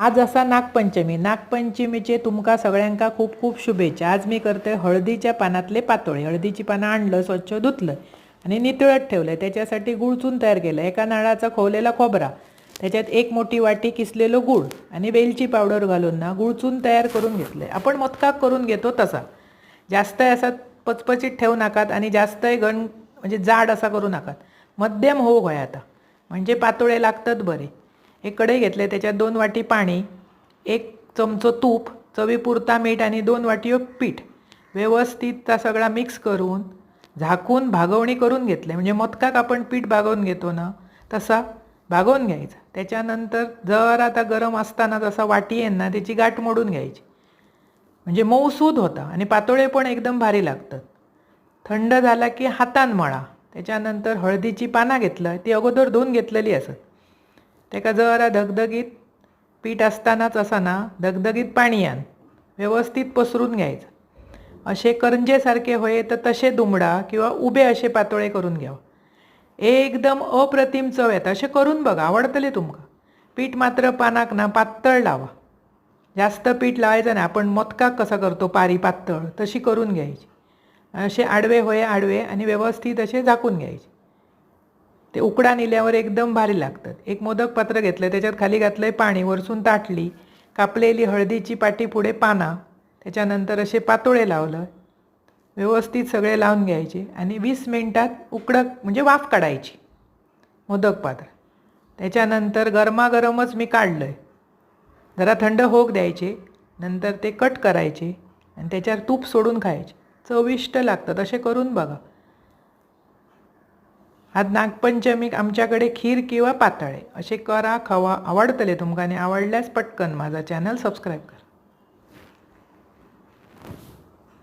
आज असा नागपंचमी. नागपंचमीचे तुमका सगळ्यांका खूप खूप शुभेच्छा. आज मी करते हळदीच्या पानातले पातोळे. हळदीची पानं आणलं स्वच्छ धुतलं आणि नितळत ठेवलं त्याच्यासाठी गुळचून तयार केलं एका नारळाचा खोवलेला खोबरा त्याच्यात एक मोठी वाटी किसलेलं गुळ आणि वेलची पावडर घालून ना गुळचून तयार करून घेतलं आपण मोदकाक करून घेतो तसा. जास्त असा पचपचीत ठेवू नकात आणि जास्तही घन म्हणजे जाड असा करू नकात. मध्यम होऊ होय आता. म्हणजे पातोळे लागतात बरे. एक कढई घेतले त्याच्यात दोन वाटी पाणी एक चमचो तूप चवीपुरता मीठ आणि दोन वाटी पीठ. व्यवस्थित त्या सगळा मिक्स करून झाकून भागवणी करून घेतले. म्हणजे मोदकाक आपण पीठ भागवून घेतो ना तसा भागवून घ्यायचा. त्याच्यानंतर जर आता गरम असताना जसा वाटी येईन ना त्याची गाठ मोडून घ्यायची. म्हणजे मऊसूद होता आणि पातोळे पण एकदम भारी लागतात. थंड झाला की हातान मळा. त्याच्यानंतर हळदीची पानं घेतलं ती अगोदर धुवून घेतलेली असत. त्याका जरा धगधगीत पीठ असतानाच असाना धगधगीत पाणी आण व्यवस्थित पसरून घ्यायचं. असे करंजेसारखे होय तर तसे दुमडा किंवा उभे असे पातोळे करून घ्यावं. एकदम अप्रतिम चव येता असे करून बघा आवडतले तुमका. पीठ मात्र पानाक ना पातळ लावा. जास्त पीठ लावायचं नाही आपण मोदकाक कसा करतो पारी पातळ तशी करून घ्यायची. असे आडवे होय आडवे आणि व्यवस्थित असे झाकून घ्यायचे. ते उकडा नेल्यावर एकदम भारी लागतात. एक मोदक पात्र घेतलं त्याच्यात खाली घातलं आहे पाणी वरसून ताटली कापलेली हळदीची पाटी पुढे पाना त्याच्यानंतर असे पातोळे लावलं व्यवस्थित सगळे लावून घ्यायचे आणि वीस मिनटात उकडक म्हणजे वाफ काढायची मोदक पात्र. त्याच्यानंतर गरमागरमच मी काढलं आहे जरा थंड होक द्यायचे नंतर ते कट करायचे आणि त्याच्यावर तूप सोडून खायचे. चविष्ट लागतात असे करून बघा. आज नागपंचमीक आमच्याकडे खीर किंवा पातळे असे करा खवा आवडतले तुमकां आणि आवडल्यास पटकन माझा चॅनल सबस्क्राईब करा.